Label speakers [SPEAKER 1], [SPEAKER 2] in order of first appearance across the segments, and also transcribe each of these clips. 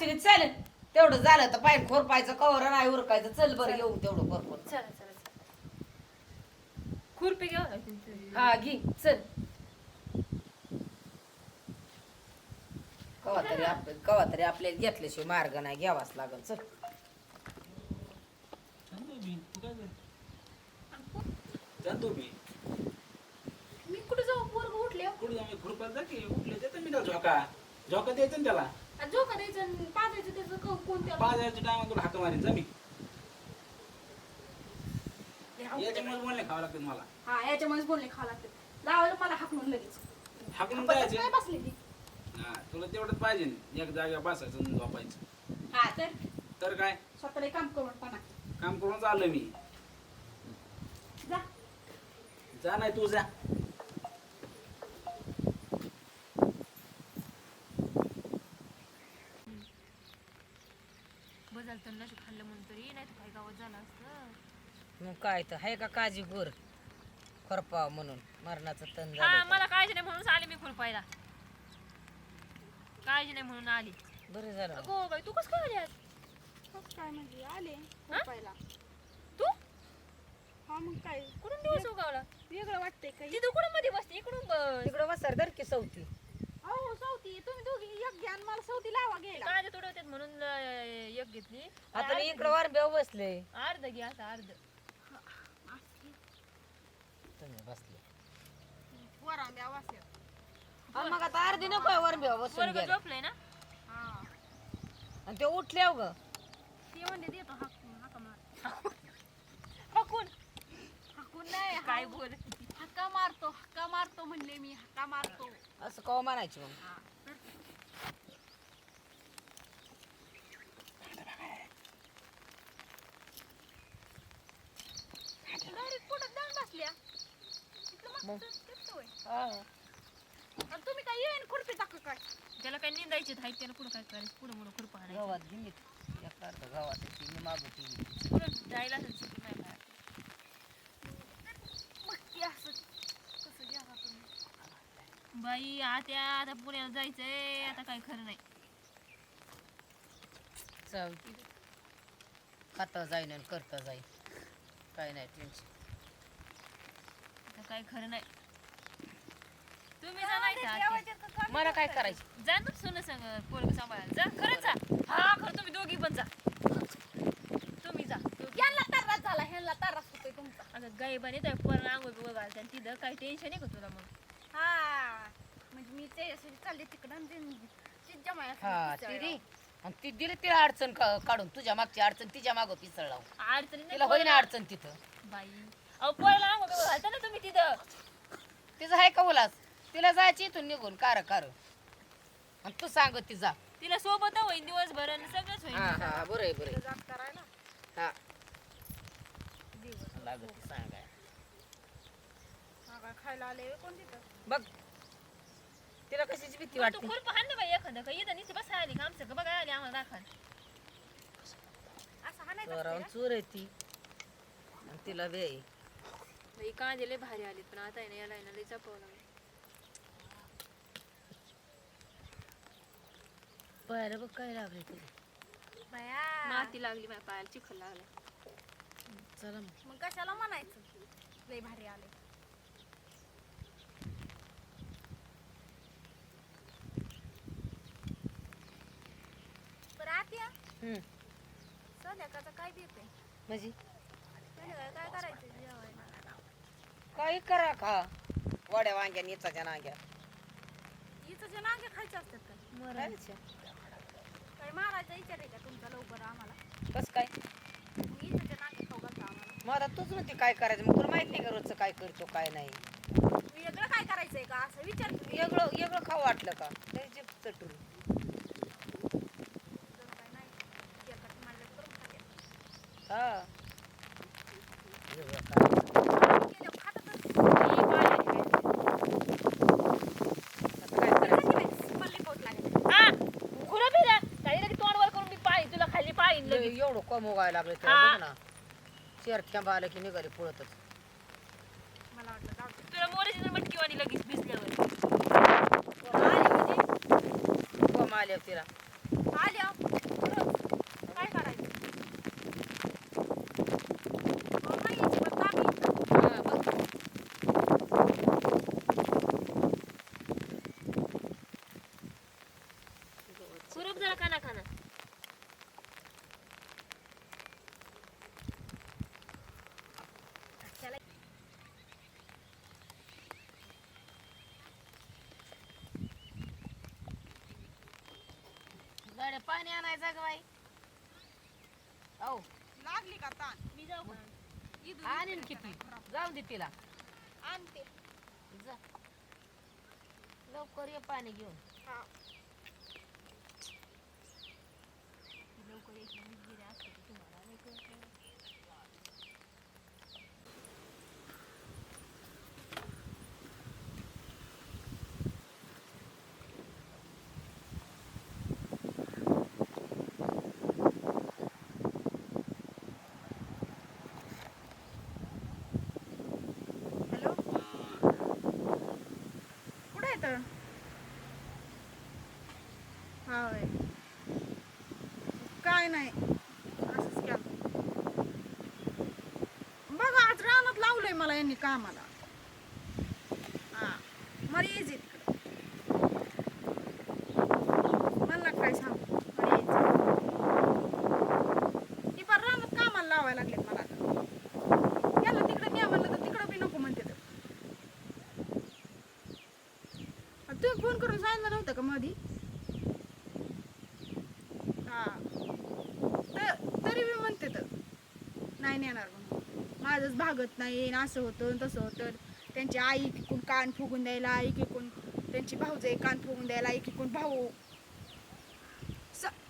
[SPEAKER 1] अश्विनी चल तेवढं झालं तर पाय खोरपायचं कवर नाही उरकायचं. चल बरं येऊ तेवढं बरोबर
[SPEAKER 2] चला चला चला. खुरपी घेऊ ना तुमची.
[SPEAKER 1] हा घे. चल. कवा तरी आपलं कवा तरी आपल्याला घेतल्याशिवाय मार्ग नाही घ्यावाच लागल. चल.
[SPEAKER 3] जातो मी
[SPEAKER 2] मी कुठे जाऊ? पोरग उठले.
[SPEAKER 3] कुठे जाऊ? खुरपात जा की उठले देतो मी त्याला झोका. झोका द्यायचं ना त्याला.
[SPEAKER 2] झोका द्यायचं आणि पाजायचं त्याचं क- कोणत्या
[SPEAKER 3] पाच हजारच्या टायमा तुला हाक मारीन जा मी. याच्यामुळे बोलणे खावं लागतं मला.
[SPEAKER 2] हा याच्यामुळेच बोलणे खावं लागते लावायला मला हाकलून लगेच.
[SPEAKER 3] हाकून जायचं.
[SPEAKER 2] बसले ती
[SPEAKER 3] हा तुला तेवढंच पाहिजे. एक जागा बसायचं आणि झोपायचं.
[SPEAKER 2] हा तर?
[SPEAKER 3] तर काय?
[SPEAKER 2] स्वतःला काम करून पणा.
[SPEAKER 3] काम करून चाललं मी.
[SPEAKER 2] जा.
[SPEAKER 3] जा नाही तू जा
[SPEAKER 4] बदल तर नशी खाल्लं म्हणून तरी नाही तर काही गावात झालं असतं
[SPEAKER 1] मग काय तर आहे का काजी गोर? खरपा म्हणून मरणाचं तण
[SPEAKER 4] हा
[SPEAKER 1] झालं
[SPEAKER 4] मला काळजी नाही म्हणून आली मी खुरपायला. काळजी नाही म्हणून आली.
[SPEAKER 1] बरं झालं.
[SPEAKER 4] अगो बाई तू कसं काय आली आज?
[SPEAKER 2] मग काय म्हणजे आले झोपायला
[SPEAKER 4] तू?
[SPEAKER 2] हा मग काय?
[SPEAKER 4] कुठून दिवस उगावला?
[SPEAKER 2] वेगळं वाटतंय काही
[SPEAKER 4] तिथं कुठं मध्ये बसते? इकडून बस.
[SPEAKER 1] तिकडं वसार धर की सवती.
[SPEAKER 2] अहो सवती तुम्ही दोघी एक घ्या आणि मला सवती लावा घ्यायला.
[SPEAKER 4] काळजी थोडं होत्यात म्हणून अं, एक घेतली.
[SPEAKER 1] आता इकडं वार बेव बसले.
[SPEAKER 4] अर्ध घे असं अर्ध.
[SPEAKER 1] तुम्ही बसले.
[SPEAKER 2] वरांब्या वासल्या
[SPEAKER 1] हा, मग आता अर्धी नको वर बेव बसून
[SPEAKER 4] वर्ग
[SPEAKER 1] गेला.
[SPEAKER 4] झोपलंय ना?
[SPEAKER 2] हा.
[SPEAKER 1] आणि ते उठले ग.
[SPEAKER 2] ते म्हणले देतो हाकून हाका मार.
[SPEAKER 4] हकून?
[SPEAKER 2] हाकून नाही
[SPEAKER 4] काय बोल?
[SPEAKER 2] हक्का मारतो हक्का मारतो म्हणले मी हक्का मारतो.
[SPEAKER 1] असं कवा म्हणायची मग?
[SPEAKER 2] डायरेक्ट पोटात जाऊन बसल्या इथलं मग तिथं होय.
[SPEAKER 1] हा.
[SPEAKER 2] आणि तुम्ही काय येईन खुरपी टाका
[SPEAKER 4] त्याला काय निंदायचे आहेत त्याला पुढं काय करायचं? पुढं मुडं खुरपा आणायचं.
[SPEAKER 1] गावात गेली एक अर्ध गावात ती मागवती
[SPEAKER 4] पुढं जायला असेल शिकून नाही बाहेर.
[SPEAKER 2] मग की असं. कसं घ्या तुम्ही.
[SPEAKER 4] बाई आता आता पुण्याला जायचंय. आता काय खरं नाही.
[SPEAKER 1] चालती खाता जाईन आणि करता जाईन. काय नाही टेन्शन.
[SPEAKER 4] आता काय खरं नाही. तुम्ही जा नाही का आत्या?
[SPEAKER 1] मला काय करायचं?
[SPEAKER 4] जा ना सोनं सांग पोरग सांभाळायला. जा खरंच जा. हा खरं तुम्ही दोघी पण जा. तुम्ही जा दोघी.
[SPEAKER 2] यांना त्रास झाला ह्यांना त्रास होतोय तुमचा.
[SPEAKER 4] अगं गायबाने त्या पोराला आंघोळ बिंघोळ घालते आणि तिथं काही टेन्शन आहे का तुला मग?
[SPEAKER 2] हा म्हणजे मी ते असे चालले तिकडं आणि ते-
[SPEAKER 1] हा रे आणि ती दिली तिला अडचण का- काढून. तुझ्या मागची अडचण तिच्या मागं पिसळ लावून
[SPEAKER 4] अडचणी नाही
[SPEAKER 1] तिला होईना
[SPEAKER 4] पोराला.
[SPEAKER 1] अडचण तिथं.
[SPEAKER 4] बाई. अहो पोराला आंघोळ बिंघोळ घालता ना तुम्ही तिथं.
[SPEAKER 1] तिचं आहे का उलास तिला जायची इथून निघून कार कार. आणि तू सांगत ती जा.
[SPEAKER 4] तिला सोबत होईन दिवसभर आणि सगळंच होईन.
[SPEAKER 1] हा हा बरं आहे बरं आहे.
[SPEAKER 2] जात करायला.
[SPEAKER 1] हा. लागत ती सांगाय
[SPEAKER 2] हा काय खायला आले होय कोण तिथं?
[SPEAKER 1] बघ तिला कशाची भीती
[SPEAKER 4] तू
[SPEAKER 1] वाटते?
[SPEAKER 4] खुरपा हाण ना बाई एखादं. काही इथं नुसती बसा आली का आमचं? का बघा आली आम्हाला दाखवा
[SPEAKER 2] असं हाणायचं
[SPEAKER 1] चोरावून चोर आहे ती. आणि तिला बे.
[SPEAKER 4] कांदे लय भारी आलीत पण आता आहे ना याला आहे ना लय जपावं लागलं.
[SPEAKER 1] पाहायला बघ काय लागले तुला
[SPEAKER 2] बाया.
[SPEAKER 4] माती लागली माझ्या पायाला चिखल लागला.
[SPEAKER 1] चला मग.
[SPEAKER 2] मग कशाला म्हणायचं? लय भारी आले. बरं आत्या.
[SPEAKER 1] हम्म.
[SPEAKER 2] संध्याकाळचं काय देते?
[SPEAKER 1] म्हणजे?
[SPEAKER 2] संध्याकाळी काय करायचं? जेवायला
[SPEAKER 1] काही करा खा. वड्या वांग्या निचाच्या नांग्या.
[SPEAKER 2] हिचं जे नांगे खायचे असतात काय
[SPEAKER 1] खायच्या.
[SPEAKER 2] काय विचार आहे का तुमचा लवकर आम्हाला?
[SPEAKER 1] कसं काय?
[SPEAKER 2] आम्हाला.
[SPEAKER 1] तूच म्हणते काय करायचं मग तुला माहीत नाही का रोजचं काय करतो काय नाही.
[SPEAKER 2] काय करायचंय का? असं विचार
[SPEAKER 1] तुम्ही वेगळं खाऊ वाटलं का? ते चटून.
[SPEAKER 4] काय नाही करून हा.
[SPEAKER 1] एवढं कम उगायला लागलं
[SPEAKER 4] हा.
[SPEAKER 1] त्याला बघ ना. चेरक्या आलं की निघाली पुळतच.
[SPEAKER 2] मला वाटलं जाऊ दे.
[SPEAKER 4] तुला मोरेची जर मटकीवाणी लगेच भिजल्यावर.
[SPEAKER 1] कम आले तिला?
[SPEAKER 2] आल्या खरंच. काय करायचं अहो, नाही यायची पण कामी.
[SPEAKER 1] हा, बघ.
[SPEAKER 4] खुरप जरा खाना खाना
[SPEAKER 2] त्याला
[SPEAKER 1] गाड्या पाणी आणायचं का बाई? औ.
[SPEAKER 2] लागली का ताण?
[SPEAKER 4] मी जाऊ का?
[SPEAKER 2] इथून
[SPEAKER 1] आणीन किती? जाऊ दे तिला.
[SPEAKER 2] आणते.
[SPEAKER 1] जा. लवकर ये पाणी घेऊन.
[SPEAKER 2] हा.
[SPEAKER 4] लवकर वीज गेली असते तर तुम्हाला नाही कळत.
[SPEAKER 2] हॅलो कुठे आहे तर हा होय काय नाही. असंच केलं. बघा आज रानात लावलंय मला यांनी कामाला हा मला यायचं तिकडं मला काय सांगू मला यायचं ती पण रानात कामाला लावायला लागलेत मला आता. याला तिकडे न्या म्हणलं तर तिकडं बी नको म्हणते तर. आ, तुम्ही फोन करून सांगितलं नव्हतं का मधी हा तर तरी मी म्हणते तर नाही नेणार म्हणून माझंच नाही असं होतं तसं होतं. त्यांची आई किकून कान फुगून द्यायला आई किकून त्यांची भाऊजाई कान फुगून द्यायला आई किकून भाऊ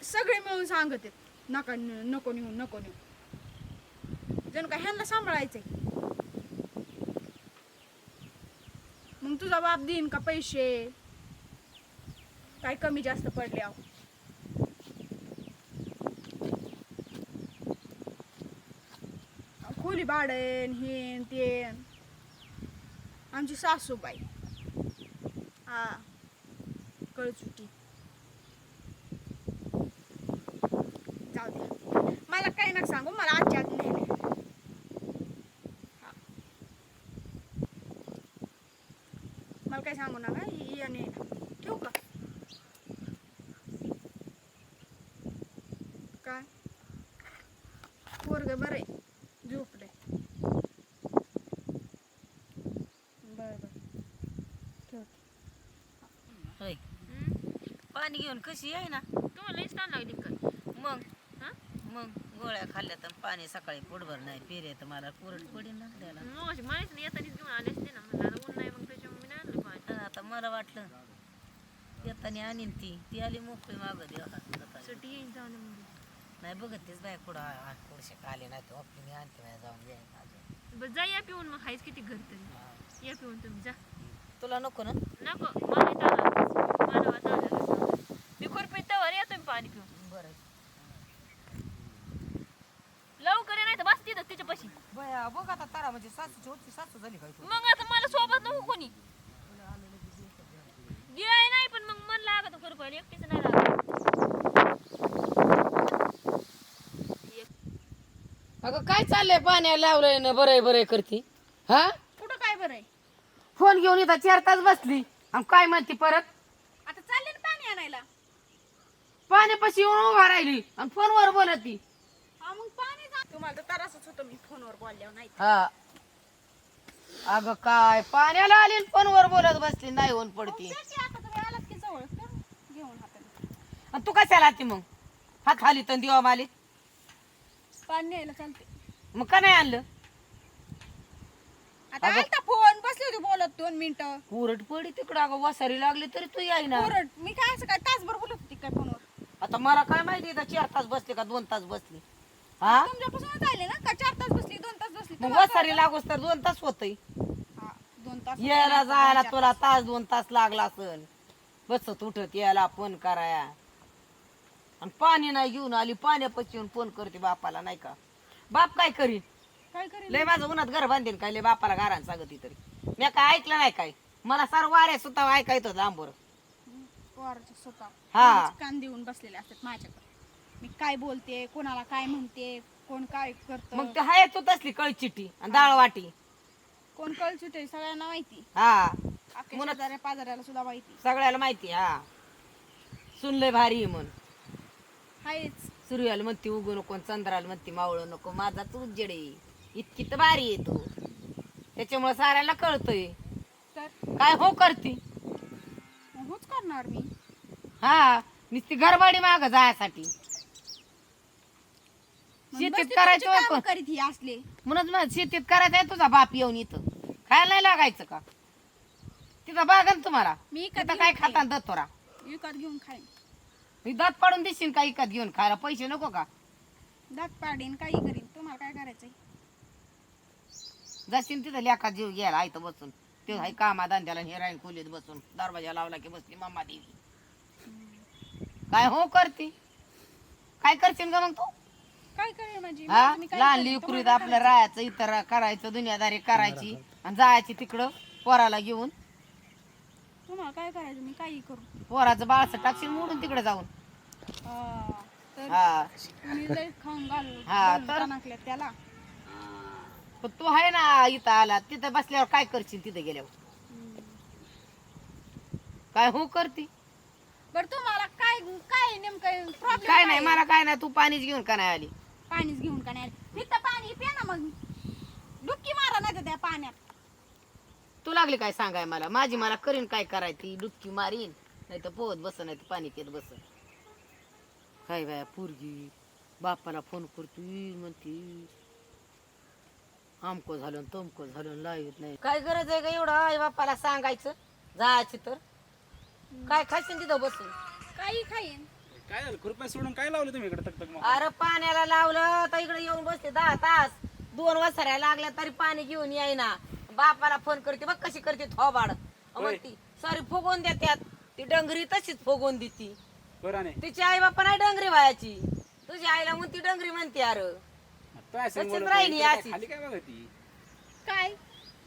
[SPEAKER 2] सगळे मिळून सांगत आहेत नका नको नेऊ नको नेऊ. जणू काय ह्यांना सांभाळायचंय. मग तुझा बाप देईन का पैसे? काय कमी जास्त पडले अहो. खोली भाडण हे ते. आमची सासूबाई. हा कळचुटी. जाऊ दे. मला काही ना सांगू मला आजच्या आत नेले मला काय सांगू नका ही आणि ठेवू का काय पोरग बरं आहे झोपले बर बर ठेवते
[SPEAKER 1] होय
[SPEAKER 4] हम्म?
[SPEAKER 1] पाणी घेऊन कशी आहे ना?
[SPEAKER 4] तुम्हाला ताण लागली काय
[SPEAKER 1] मग?
[SPEAKER 4] हा?
[SPEAKER 1] मग गोळ्या खाल्ल्या तर पाणी सकाळी पोटभर नाही पिरे तर मला. कोरड पडी ना
[SPEAKER 4] मग अशी माहीत नाही येतानीच घेऊन आले असते ना. म्हणलं आता ऊन नाही मग त्याच्यामुळे मी नाही आणलं पाणी.
[SPEAKER 1] आता मला वाटलं येताना आणीन ती. ती आली मोकळी मागं देवा
[SPEAKER 4] सुट्टी येईन जाऊन म्हणजे
[SPEAKER 1] नाही बघत तेच बाय कुठं थोडेसे आले नाही तर मी आणते माझ्या जाऊन अजून
[SPEAKER 4] बरं जा या पिऊन मग. हायच किती घर तरी. या पिऊन तुम्ही जा.
[SPEAKER 1] तुला नको ना?
[SPEAKER 4] नको मला वाचा आला मी खुरपीत तवर या तुम्ही पाणी पिऊन.
[SPEAKER 1] बरं
[SPEAKER 4] लवकर ये नाही तर बस तिथं तिच्यापाशी
[SPEAKER 1] बया बघ आता तारा म्हणजे सासूची होती सासू झाली काय तू
[SPEAKER 4] मग आता मला सोबत नको कोणी. गिळाय नाही पण मग मन लागत खुरपायला एकटीच नाही लागत.
[SPEAKER 1] अगं काय चाललंय? पाण्याला लावलंय ना बरं बरं करती. हा?
[SPEAKER 2] कुठं काय बरं आहे
[SPEAKER 1] फोन घेऊन इथं चार तास बसली. आणि काय म्हणती परत?
[SPEAKER 2] आता चालले ना पाणी आणायला.
[SPEAKER 1] पाण्यापाशी येऊन उभा राहिली आणि फोनवर बोलत ती.
[SPEAKER 2] हा मग पाणी जा- तुम्हाला तर त्रासच होतो मी फोनवर बोलल्यावर नाही
[SPEAKER 1] हा. अगं काय पाण्याला आली आणि फोनवर बोलत बसली नाही होऊन पडती.
[SPEAKER 2] त्याची आता तुम्ही आलात की जवळ? तर घेऊन हाताने.
[SPEAKER 1] आणि तू कशाला आली मग? हात खाली तर दिवा माली.
[SPEAKER 2] पाणी न्यायला चालते.
[SPEAKER 1] मग का नाही आणलं?
[SPEAKER 2] आता आलता फोन बसले होते बोलत दोन मिनिटं.
[SPEAKER 1] पुरट पडी तिकडं अगं वसारी लागली तरी तू याय ना
[SPEAKER 2] कोरड? मी काय असं काय तासभर बोलत
[SPEAKER 1] आता मला काय माहिती इथं चार तास बसले का दोन तास बसले? हा?
[SPEAKER 2] तुमच्यापासूनच आले ना का चार तास बसली दोन तास बसली?
[SPEAKER 1] मग
[SPEAKER 2] तुम्हाला
[SPEAKER 1] वसारी लागूस तर दोन तास होतय.
[SPEAKER 2] हा, दोन तास
[SPEAKER 1] यायला जायला तुला तास. दोन तास लागला असन बसत उठत यायला फोन कराया. आणि पाणी नाही घेऊन आली पाण्यापाशी येऊन फोन करते बापाला नाही का? बाप काय करीन?
[SPEAKER 2] काय करेल
[SPEAKER 1] लय माझं उन्हात घर बांधेन काय? लय बापाला घरान सांगत तरी मी काय ऐकलं नाही काय? मला सार वाऱ्या सुद्धा ऐकायचं होतं आंबोर
[SPEAKER 2] पोराचे स्वतः.
[SPEAKER 1] हा.
[SPEAKER 2] पोराचे कान देऊन बसलेले असतात माझ्याकडे. मी काय बोलते कोणाला काय म्हणते कोण काय करत.
[SPEAKER 1] मग ते हाय तू तसली कळचिटी आणि डाळ वाटी.
[SPEAKER 2] कोण कळचुटे सगळ्यांना माहिती.
[SPEAKER 1] हा.
[SPEAKER 2] अख्ख्या
[SPEAKER 1] मुलं-
[SPEAKER 2] शेजाऱ्या पाजाऱ्याला सुद्धा माहिती.
[SPEAKER 1] सगळ्याला माहिती हा. सुनलंय भारी आहे म्हण.
[SPEAKER 2] हायच.
[SPEAKER 1] सूर्याला म्हणते उगू नको आणि चंद्राला म्हणते मावळ नको माझा तू जडे इतकी तर भारी आहे तू. त्याच्यामुळे साऱ्याला कळतंय.
[SPEAKER 2] तर?
[SPEAKER 1] काय हो करती?
[SPEAKER 2] मग होच करणार मी.
[SPEAKER 1] हा नुसती घरबाडी माग जायसाठी. शेतीत करायचं पण.
[SPEAKER 2] करीत ही असले.
[SPEAKER 1] म्हणून मग शेतीत करायचं आहे तुझा बाप येऊन इथं. खायला नाही लागायचं का? तिथं बागा ना तुम्हाला.
[SPEAKER 2] मी
[SPEAKER 1] तिथं
[SPEAKER 2] इकत
[SPEAKER 1] काय
[SPEAKER 2] घेऊन
[SPEAKER 1] खाता
[SPEAKER 2] खाईन.
[SPEAKER 1] दत्तोरा
[SPEAKER 2] विकत घेऊन खाईन.
[SPEAKER 1] मी दात पाडून देशील का इकत घेऊन खायला? पैसे नको का?
[SPEAKER 2] दात पाडीन काही करीन. तुम्हाला काय करायचंय?
[SPEAKER 1] जाशील तिथं लेखा जीव घ्यायला आहे बसून. ते हाय कामा धंद्याला हे राहील खोलीत बसून. दरवाजा लावला की बसली मम्मा देवी. काय हो करते? काय करशील का मग तू?
[SPEAKER 2] काय माझी?
[SPEAKER 1] हा?
[SPEAKER 2] मी काय
[SPEAKER 1] लहान? लिकरीत आपलं राहायचं इतर करायचं दुनियादारी करायची. आणि जायची तिकडं पोराला घेऊन.
[SPEAKER 2] काय- तुम्हाला काय करायचं? मी काही करू.
[SPEAKER 1] पोराचं बाळसं टाकशील मोडून तिकडे जाऊन.
[SPEAKER 2] हा, तर
[SPEAKER 1] हा.
[SPEAKER 2] मी लय खाऊन घालू
[SPEAKER 1] हा,
[SPEAKER 2] घालून
[SPEAKER 1] तर?
[SPEAKER 2] टाकल्यात त्याला?
[SPEAKER 1] पण तू आहे ना इथं आला. तिथं बसल्यावर काय करशील तिथे गेल्यावर? काय हो करते?
[SPEAKER 2] बर तुम्हाला काय काय नेमकं प्रॉब्लेम
[SPEAKER 1] काय नाही मला काय नाही तू पाणीच घेऊन का नाही आली?
[SPEAKER 2] पाणीच घेऊन का नाही तिथं पाणी पे ना मग. डुबकी मारा नाही त्या पाण्यात.
[SPEAKER 1] तू लागली काय सांगाय मला? माझी मला करीन काय करायची? डुबकी मारीन नाही तर पोहत बस नाही तर पाणी पित बस. काय बाया पोरगी? बापाला फोन करतो म्हणते. आमको झालं तमको झालं लाईत नाही. काय गरज आहे का एवढं? आई बापाला सांगायचं जायची तर. काय खाशील तिथं बसून?
[SPEAKER 2] काही खाईन.
[SPEAKER 3] काय झालं? सोडून काय लावलं तुम्ही इकडे तक मग?
[SPEAKER 1] अरे पाण्याला लावलं तर इकडे येऊन बसते दहा तास. दोन वसऱ्या लागल्या तरी पाणी घेऊन येईना. बापाला फोन करते बघ कशी करते थोबाड. म्हणती सॉरी फुगवून देत्यात. ती डंगरी तशीच फुगवून देती.
[SPEAKER 3] बरं नाही
[SPEAKER 1] तिची आई बापा नाही डंगरी व्हायची. तुझी आईला म्हणती डंगरी म्हणते अरे.
[SPEAKER 3] काय सांग
[SPEAKER 1] तशीच
[SPEAKER 3] बोलत
[SPEAKER 1] राहिली.
[SPEAKER 3] खाली काय बघा ती
[SPEAKER 2] काय?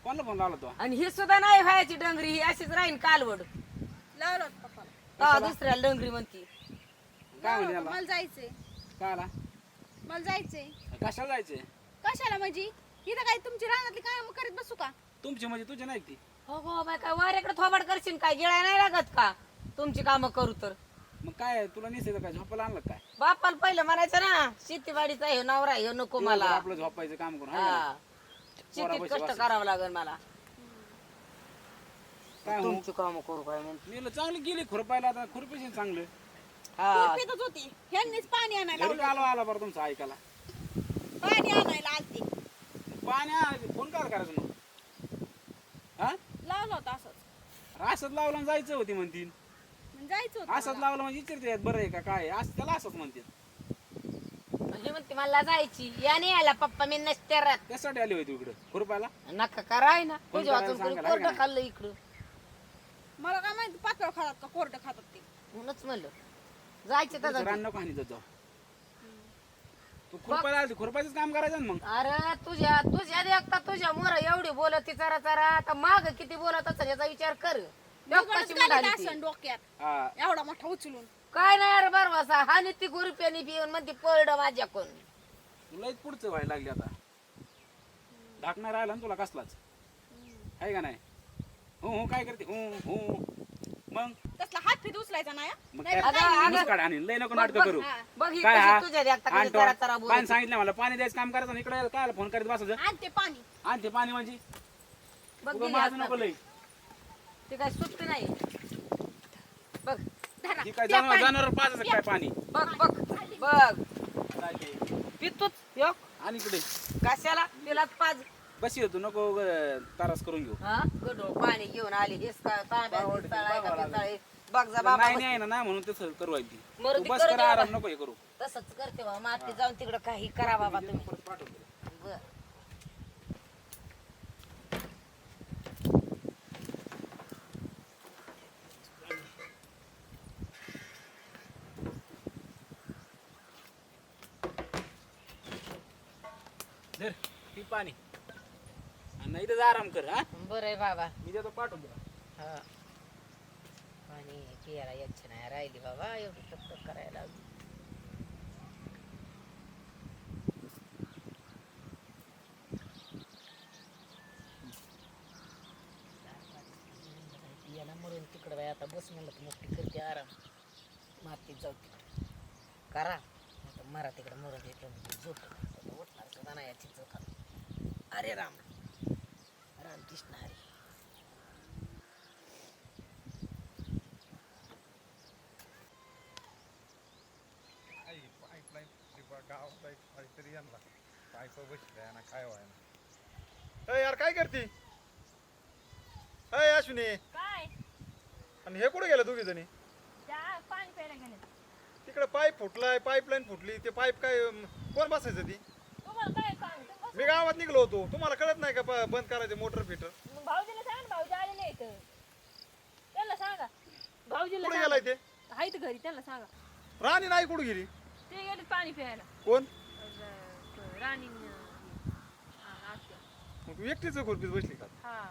[SPEAKER 3] कोणाला फोन लावला तो?
[SPEAKER 1] आणि ही सुद्धा नाही व्हायची डंगरी ही अशीच राहीन कालवड.
[SPEAKER 2] लावलं होतं.
[SPEAKER 1] तेव्हा दुसऱ्याला डंगरी म्हणती.
[SPEAKER 3] काय
[SPEAKER 2] होतं, मला जायचंय.
[SPEAKER 3] काय आला
[SPEAKER 2] मला जायचंय.
[SPEAKER 3] कशाला जायचंय?
[SPEAKER 2] कशाला म्हणजे? इथं काय तुमची रानातली काय करीत बसू का?
[SPEAKER 3] तुमची म्हणजे तुझी नाही ती.
[SPEAKER 1] हो गो बाय काय वाऱ्याकडे थोबाड करशील काय? गिळाय नाही लागत का? तुमची कामं करू तर.
[SPEAKER 3] मग काय तुला निसायचं काय? झोपायला आणलं काय?
[SPEAKER 1] बापाला पहिलं म्हणायचं ना शेतीवाडीचा हे नवरा हे नको मला.
[SPEAKER 3] आपलं झोपायचं काम करून हाय का नाही?
[SPEAKER 1] हा. शेतीत
[SPEAKER 3] पोरापाशी
[SPEAKER 1] कष्ट. करावं लागेल मला.
[SPEAKER 3] काय हो?
[SPEAKER 1] तुमची काम करू काय म्हणते?
[SPEAKER 3] नेलं चांगली गेली खुरपायला आता खुरपेशील चांगलं.
[SPEAKER 1] हा.
[SPEAKER 2] पितच होती. ह्यांनीच पाणी आणायला
[SPEAKER 3] घरी
[SPEAKER 2] लावलं.
[SPEAKER 3] आलो आला बरं तुमचं ऐकायला.
[SPEAKER 2] पाणी आणायला आलते.
[SPEAKER 3] पाण्या फोन काय करायचं मग? हा?
[SPEAKER 2] लावलं होतं असंच.
[SPEAKER 3] असंच लावलं आणि जायचं होती म्हणतील
[SPEAKER 2] मग जायचं होतं
[SPEAKER 3] असंच लावलं म्हणजे विचारते बरं आहे का काय आहे? असं त्याला असंच म्हणते
[SPEAKER 1] हे म्हणते मला जायची. या नाही आला पप्पा मी नसते राहत.
[SPEAKER 3] त्यासाठी आली होती इकडं? खुरपायला?
[SPEAKER 1] नका कराय ना. तुझ्या वाचून कोणी कोरडं खाल्लं इकडं.
[SPEAKER 2] मला काय माहिती पातळ खातात का कोरडं खातात ते.
[SPEAKER 1] म्हणूनच म्हणलं. जायचे तर
[SPEAKER 3] रान नको हानी जाऊ? तू खुरपायला आली खुरपायचंच काम करायचं ना मग.
[SPEAKER 1] अरे तुझ्या तुझ्या देखता तुझ्या मोर एवढी बोलत ती चरा चरा. आता माग किती बोलत असेल याचा विचार कर. बघ
[SPEAKER 2] दगडच
[SPEAKER 1] कशी
[SPEAKER 2] घालीत
[SPEAKER 1] म्हणाली ती.
[SPEAKER 2] असन डोक्यात.
[SPEAKER 3] हा.
[SPEAKER 2] एवढा मोठा उचलून.
[SPEAKER 1] काय नाही अरे बरवासा हानी ती गुरुप्यानी पिऊन म्हणते पळड माझ्याकडून.
[SPEAKER 3] तुला पुढचं व्हायला लागली आता. ढाकणार राहिला ना तुला कसलाच. आहे का नाही? हो हो काय करते? हो हो मग?
[SPEAKER 2] तसला हात फित उचलायचा नाही हा?
[SPEAKER 3] मग
[SPEAKER 2] नाही
[SPEAKER 3] काय?
[SPEAKER 2] तर काय?
[SPEAKER 1] अगं,
[SPEAKER 3] नुसतं काढ आणि लय नको नाटक करू.
[SPEAKER 1] बघ ही.
[SPEAKER 3] काय
[SPEAKER 1] कशी
[SPEAKER 3] हा?
[SPEAKER 1] तुझ्या देखता कशी
[SPEAKER 3] आणतो.
[SPEAKER 1] चरा चरा
[SPEAKER 3] पाणी
[SPEAKER 1] बोलत
[SPEAKER 3] सांगितलं मला. पाणी द्यायचं काम करायचं आणि इकडे काय फोन करीत बसायचं?
[SPEAKER 2] आणते पाणी.
[SPEAKER 3] आणि ते पाणी म्हणजे
[SPEAKER 1] बघ
[SPEAKER 3] उगा
[SPEAKER 1] गेली
[SPEAKER 3] माझं
[SPEAKER 1] आता.
[SPEAKER 3] नको लय.
[SPEAKER 1] ती काय सुट्टी नाही. बघ
[SPEAKER 2] धरा.
[SPEAKER 3] ही काय
[SPEAKER 2] प्या
[SPEAKER 3] जनावर
[SPEAKER 2] पाणी.
[SPEAKER 3] जनावर पाजायचं काय पाणी?
[SPEAKER 1] बघ बघ बघ.
[SPEAKER 3] काय ते.
[SPEAKER 1] पितूच यो.
[SPEAKER 3] आणि इकडे.
[SPEAKER 1] कशाला? तिला पाच
[SPEAKER 3] बशी होतो नको उगा तारास करून घेऊ.
[SPEAKER 1] हा? गडोळ पाणी घेऊन आली हेच काय तांब्या
[SPEAKER 3] बावड-
[SPEAKER 1] पितळ आहे का
[SPEAKER 3] बावड
[SPEAKER 1] पितळ आहे? बघ जा बाबा
[SPEAKER 3] नाही नाही ना ना म्हणून तसं करू आहे ती
[SPEAKER 1] मरू
[SPEAKER 3] तू
[SPEAKER 1] दे,
[SPEAKER 3] बस
[SPEAKER 1] करू
[SPEAKER 3] कर
[SPEAKER 1] दे
[SPEAKER 3] आराम
[SPEAKER 1] बाबा.
[SPEAKER 3] नको हे करू.
[SPEAKER 1] तसंच करते बाबा माती जाऊन तिकडं काही करा बाबा तुम्ही.
[SPEAKER 3] परत पाठवतो
[SPEAKER 1] बर.
[SPEAKER 3] धर ती पाणी. नाही तर आराम कर हा?
[SPEAKER 1] बरं आहे बाबा.
[SPEAKER 3] मी देतो पाठवून तुला
[SPEAKER 1] हा. पाणी पियाला यायची नाही राहिली बाबा एवढी टक्कर करायला लागली. पियाला मरून तिकडं बाई आता बस म्हणलं तर मोठी करते आराम. जाऊ तिकडे. करा. आता मरा तिकडे मरून येतो. झोप. उठणार सुद्धा नाही याची चोखा अरे राम. हरी
[SPEAKER 5] अय यार काय करते? अय अश्विनी.
[SPEAKER 4] काय?
[SPEAKER 5] आणि हे कुठे गेलं दोघी जणी? तिकडे पाईप फुटलाय पाईपलाईन फुटली ते पाईप काय कोण बसायचं ती
[SPEAKER 4] तुम्हाला काय काम तुम्ही बस-
[SPEAKER 5] मी गावात निघलो होतो. तुम्हाला कळत नाही का बंद करायचे मोटर फिटर?
[SPEAKER 4] मग भाऊजीला सांगा ना, भाऊजी आलेले आहेत. त्याला सांगा. भाऊजीला
[SPEAKER 5] कुठे
[SPEAKER 4] सांगा.
[SPEAKER 5] गेलाय ते?
[SPEAKER 4] आहेत घरी त्याला सांगा.
[SPEAKER 5] राणी नाही कुठे गेली?
[SPEAKER 4] ते गेले पाणी प्यायला.
[SPEAKER 5] कोण?
[SPEAKER 4] अं, राणी.
[SPEAKER 5] मग एकटीच खुरपीत बसली का?
[SPEAKER 4] हा.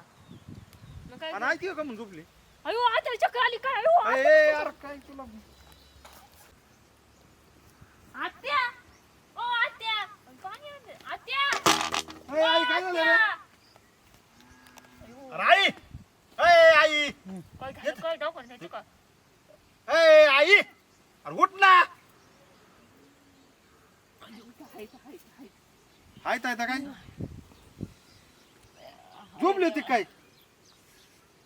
[SPEAKER 4] मग काय
[SPEAKER 5] आणि ऐकते का म्हणून झोपली?
[SPEAKER 4] अयो आता चक्कर आली काय? अयो
[SPEAKER 5] यार काय तुला
[SPEAKER 4] आत्या ओ आत्या पाणी आणलं.
[SPEAKER 5] आई काय झालं रे?
[SPEAKER 4] आत्या!
[SPEAKER 5] अरे आई! अय आई!
[SPEAKER 4] काय? काय डोकं नाही का
[SPEAKER 5] अय आई! अरे उठ ना! हाय ताय काय झोपली होती काय?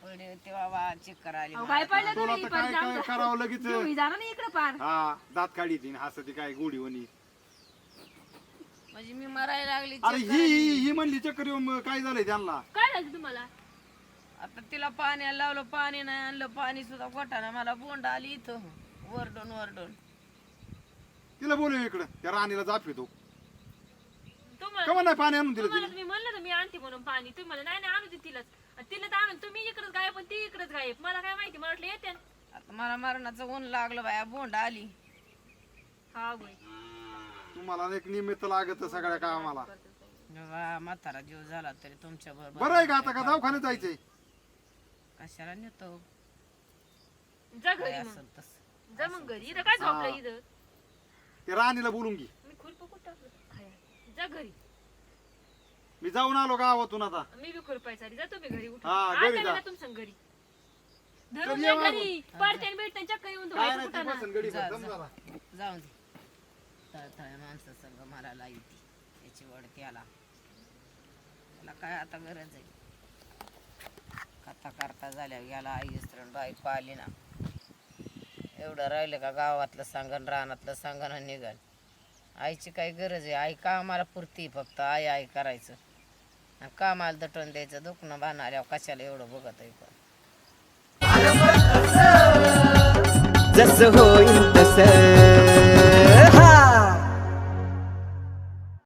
[SPEAKER 1] पडले होते बाबा चक्कर आली
[SPEAKER 4] अहो, काय पडलं
[SPEAKER 5] तुला
[SPEAKER 4] तुम्ही
[SPEAKER 5] तर काय काय करावं लगेच?
[SPEAKER 4] तुम्ही जाणार ना इकडे पार.
[SPEAKER 5] हा दात काढी ती हसती काय गोडी वनी
[SPEAKER 1] म्हणजे मी मरायला लागली
[SPEAKER 5] अरे ही. ही ही म्हणली चक्कर येऊन मग काय झालंय त्यांना?
[SPEAKER 4] काय झालं तुम्हाला?
[SPEAKER 1] आता तिला पाणी लावलं पाणी नाही आणलं पाणी सुद्धा कोटाना मला बोंड आली इथं वरडून वरडून.
[SPEAKER 5] तिला बोलू इकडं. त्या राणीला जाप येतो
[SPEAKER 4] तुम्हाला
[SPEAKER 5] कमा नाही पाणी आणून दिलं
[SPEAKER 4] तुम्हाला
[SPEAKER 5] तिने?
[SPEAKER 4] तुम्ही म्हणलं ना मी आणते म्हणून पाणी. तुम्ही मला नाही नाही आणू दे तिलाच. आणि तिला तर आणून तुम्ही इकडेच गायब पण ती इकडेच गायब. मला काय माहिती मला वाटलं येते
[SPEAKER 1] आता मला मरणाचं ऊन लागलं बाया बोंड आली.
[SPEAKER 4] हा होय
[SPEAKER 5] तुम्हाला एक निमित्त लागत सगळ्या कामाला.
[SPEAKER 1] म्हातारा जीव झाला तरी तुमच्या बरोबर.
[SPEAKER 5] बरं आहे का आता का दवाखान्यात जायचंय?
[SPEAKER 1] कशाला नेतो?
[SPEAKER 4] जा
[SPEAKER 1] काय
[SPEAKER 4] घरी मग.
[SPEAKER 1] असेल तसं.
[SPEAKER 4] जा मग घरी. इथं काय झोपलं इथं?
[SPEAKER 5] ते राणीला बोलून घे.
[SPEAKER 4] मी खुरप कुठं टाकलं. खायला. जा घरी.
[SPEAKER 5] मी जाऊन आलो गावातून आता.
[SPEAKER 4] मी बी खुरपायचा जा तुम्ही घरी उठून.
[SPEAKER 5] हा, घरी जा.
[SPEAKER 4] घरी. धरून
[SPEAKER 5] ये
[SPEAKER 4] जा
[SPEAKER 5] मागून.
[SPEAKER 4] घरी. येऊन
[SPEAKER 5] काय
[SPEAKER 4] धुवायचं
[SPEAKER 5] नाही ती बसन गडी.
[SPEAKER 1] जाऊन दे. तळतळ माणसं संग मला लाईती त्याची वड त्याला. काय आता गरज आहे? कथा करता झाल्या याला आई स्त्रण बायको आली ना. एवढं राहिलं का गावातलं सांगण रानातलं सांगण आणि निघण आईची काही गरज आहे? आई कामाला पुरती फक्त. आई आई करायचं. आणि कामाला दटवून द्यायचं दुखणं बांधाल्या कशाला एवढं बघत आहे पण
[SPEAKER 6] जस होईल तसं.